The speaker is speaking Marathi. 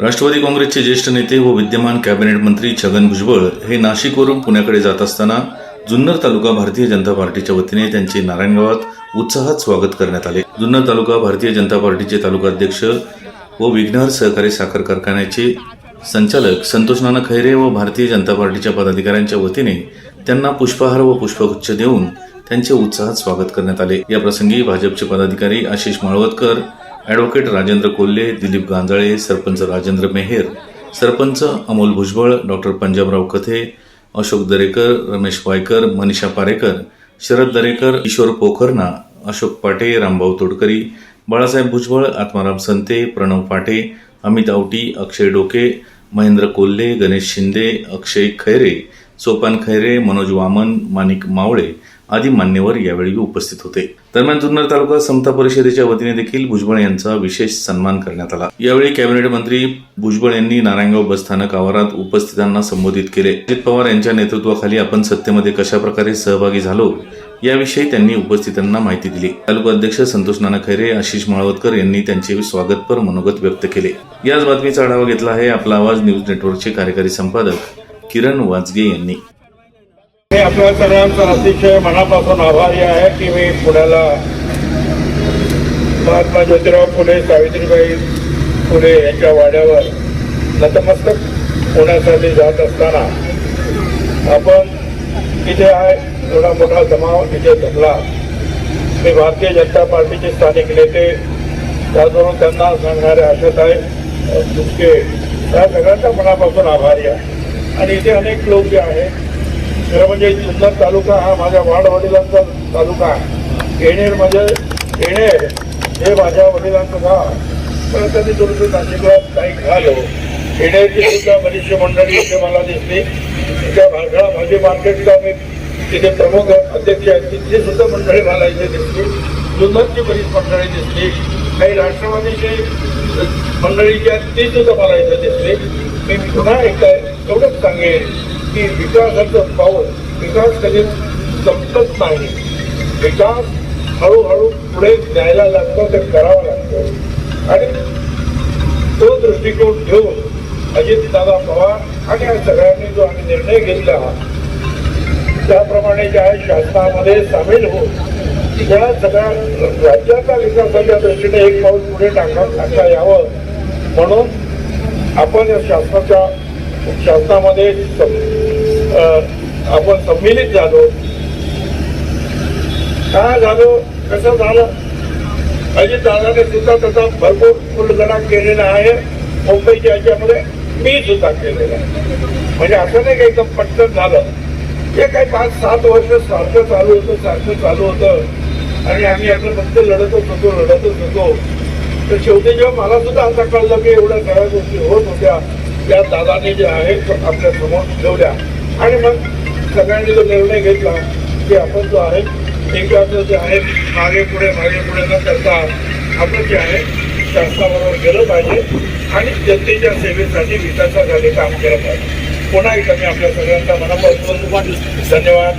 राष्ट्रवादी काँग्रेसचे ज्येष्ठ नेते व विद्यमान कॅबिनेट मंत्री छगन भुजबळ हे नाशिकवरून पुण्याकडे जात असताना जुन्नर तालुका भारतीय जनता पार्टीच्या वतीने त्यांचे नारायणगावात उत्साहात स्वागत करण्यात आले. जुन्नर तालुका भारतीय जनता पार्टीचे तालुकाध्यक्ष व विघ्नहर सहकारी साखर कारखान्याचे संचालक संतोष नाना खैरे व भारतीय जनता पार्टीच्या पदाधिकाऱ्यांच्या वतीने त्यांना पुष्पहार व पुष्पगुच्छ देऊन त्यांचे उत्साहात स्वागत करण्यात आले. या प्रसंगी भाजपचे पदाधिकारी आशिष माळवतकर ॲडव्होकेट राजेंद्र कोल्हे दिलीप गांजाळे सरपंच राजेंद्र मेहेर सरपंच अमोल भुजबळ डॉक्टर पंजाबराव कथे अशोक दरेकर रमेश वायकर मनीषा पारेकर शरद दरेकर किशोर पोखरना अशोक पाटे रामभाऊ तोडकरी बाळासाहेब भुजबळ आत्माराम संते प्रणव पाटे अमित आवटी अक्षय डोके महेंद्र कोल्हे गणेश शिंदे अक्षय खैरे सोपान खैरे मनोज वामन माणिक मावळे आदी मान्यवर यावेळी उपस्थित होते. दरम्यान जुन्नर तालुका समता परिषदेच्या वतीने देखील भुजबळ यांचा विशेष सन्मान करण्यात आला. यावेळी कॅबिनेट मंत्री भुजबळ यांनी नारायणगाव बसस्थानक आवारात उपस्थितांना संबोधित केले. अजित पवार यांच्या नेतृत्वाखाली आपण सत्तेमध्ये कशा प्रकारे सहभागी झालो याविषयी त्यांनी उपस्थितांना माहिती दिली. तालुका अध्यक्ष संतोष नाना खैरे आशिष माळवतकर यांनी त्यांचे स्वागतपर मनोगत व्यक्त केले. याच बातमीचा आढावा घेतला आहे आपला आवाज न्यूज नेटवर्कचे कार्यकारी संपादक किरण वाजगे यांनी. मी आपल्या सर्वांचा अतिशय मनापासून आभारी आहे की मी पुण्याला महात्मा ज्योतिराव फुले सावित्रीबाई फुले यांच्या वाड्यावर नतमस्तक होण्यासाठी जात असताना आपण इथे आहे थोडा मोठा जमाव तिथे जमला मी भारतीय जनता पार्टीचे स्थानिक नेते त्याचबरोबर त्यांना सांगणारे आशाताई तुमचे त्या सगळ्यांच्या मनापासून आभारी आहे. आणि इथे अनेक लोक जे आहेत खरं म्हणजे जुन्नर तालुका हा माझ्या वाड वडिलांचा तालुका आहे. येणेर म्हणजे येणेर हे माझ्या वडिलांचं गाव पण त्यांनी दुरुस्त नाशिकला काही घालो येणेरची सुद्धा बरीचशी मंडळी इथे मला दिसली. त्या भागळा भाजी मार्केटला मी तिथे प्रमुख अध्यक्ष आहेत तिथली सुद्धा मंडळी मला इथे दिसली. जुन्नरची बरीच मंडळी दिसली. काही राष्ट्रवादीची मंडळी जी आहेत ती सुद्धा मला इथे दिसली. मी पुन्हा एकदा एवढंच सांगेन. की विकासाचं पाऊल विकास कधी संपत नाही. विकास हळूहळू पुढे न्यायला लागतो ते करावा लागतो. आणि तो दृष्टिकोन घेऊन अजितदादा पवार आणि या सगळ्यांनी जो आम्ही निर्णय घेतला त्याप्रमाणे ज्या शासनामध्ये सामील होऊन या सगळ्या राज्याचा विकासाच्या दृष्टीने एक पाऊल पुढे टाकण्यात टाकता यावं. म्हणून आपण या शासनाच्या शासनामध्ये आपण संमिलित झालो. काय झालो? कसं झालं? अजित दादाने सुद्धा त्याचा भरपूर फुलगणा केलेला आहे. मुंबईच्या याच्यामध्ये मी सुद्धा केलेला आहे. म्हणजे असं नाही की एकदम पटकन झालं. हे काही पाच सात वर्ष सारखं चालू होतं सारखं चालू होतं. आणि आम्ही आता फक्त लढतच होतो लढतच होतो. तर शेवटी जेव्हा मला सुद्धा असं कळलं की एवढ्या सगळ्या गोष्टी होत होत्या त्या दादाने जे आहेत आपल्यासमोर ठेवल्या. आणि मग सगळ्यांनी जो निर्णय घेतला की आपण जो आहे एकदाचं जे आहे मागे पुढे मागे पुढे न करता आपण जे आहे शासनाबरोबर गेलं पाहिजे आणि जनतेच्या सेवेसाठी विकासासाठी काम केलं पाहिजे. पुन्हा एकदा मी आपल्या सगळ्यांचा मनापासून धन्यवाद.